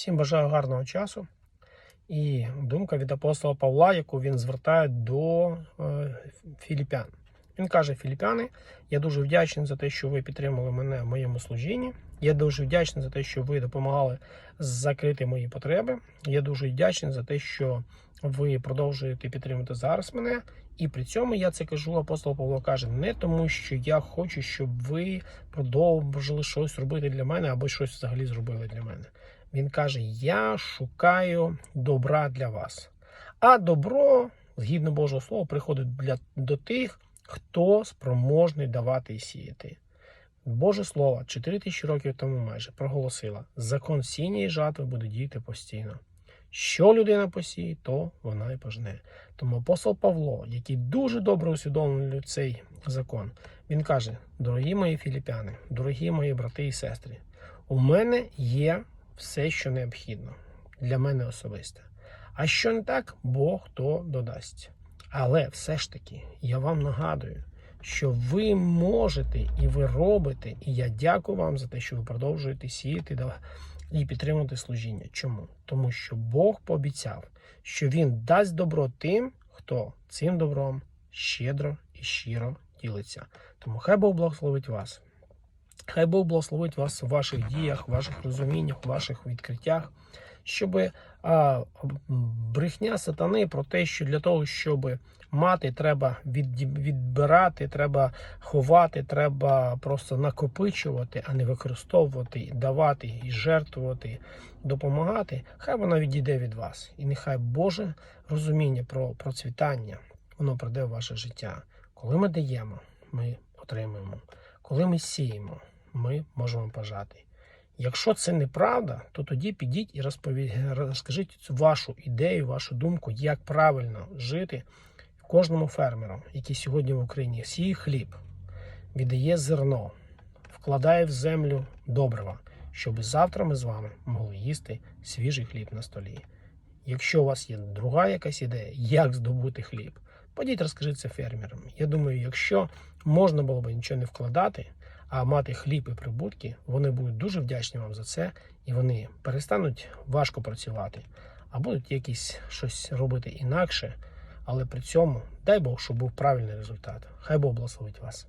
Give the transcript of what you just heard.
Всім бажаю гарного часу. І думка від апостола Павла, яку він звертає до е, філіпян. Він каже: Філіпяни, я дуже вдячний за те, що ви підтримали мене в моєму служінні. Я дуже вдячний за те, що ви допомагали закрити мої потреби. Я дуже вдячний за те, що ви продовжуєте підтримувати зараз мене. І при цьому я це кажу, апостол Павло каже, не тому, що я хочу, щоб ви продовжили щось робити для мене або щось взагалі зробили для мене. Він каже: Я шукаю добра для вас. А добро, згідно Божого Слова, приходить для, до тих, хто спроможний давати і сіяти. Боже Слово 4 тисячі років тому майже проголосило: закон сіння і жатви буде діяти постійно. Що людина посіє, то вона і пожне. Тому апостол Павло, який дуже добре усвідомлює цей закон, він каже: дорогі мої філіпяни, дорогі мої брати і сестри, у мене є все, що необхідно для мене особисто. А що не так, Бог то додасть. Але все ж таки, я вам нагадую, що ви можете і ви робите, і я дякую вам за те, що ви продовжуєте сіяти і підтримувати служіння. Чому? Тому що Бог пообіцяв, що Він дасть добро тим, хто цим добром щедро і щиро ділиться. Тому хай Бог благословить вас. Хай Бог благословить вас у ваших діях, в ваших розуміннях, в ваших відкриттях, щоб а, брехня сатани про те, що для того, щоб мати, треба від, відбирати, треба ховати, треба просто накопичувати, а не використовувати, давати і жертвувати, допомагати. Хай вона відійде від вас. І нехай Боже розуміння про процвітання, воно прийде в ваше життя. Коли ми даємо, ми отримуємо. Коли ми сіємо, ми можемо пожати. Якщо це неправда, то тоді підіть і розпові... розкажіть вашу ідею, вашу думку, як правильно жити кожному фермеру, який сьогодні в Україні сіє хліб, віддає зерно, вкладає в землю добрива, щоб завтра ми з вами могли їсти свіжий хліб на столі. Якщо у вас є друга якась ідея, як здобути хліб, подіть розкажіть це фермерам. Я думаю, якщо можна було б нічого не вкладати, а мати хліб і прибутки, вони будуть дуже вдячні вам за це, і вони перестануть важко працювати, а будуть якісь щось робити інакше. Але при цьому дай Бог, щоб був правильний результат. Хай Бог благословить вас.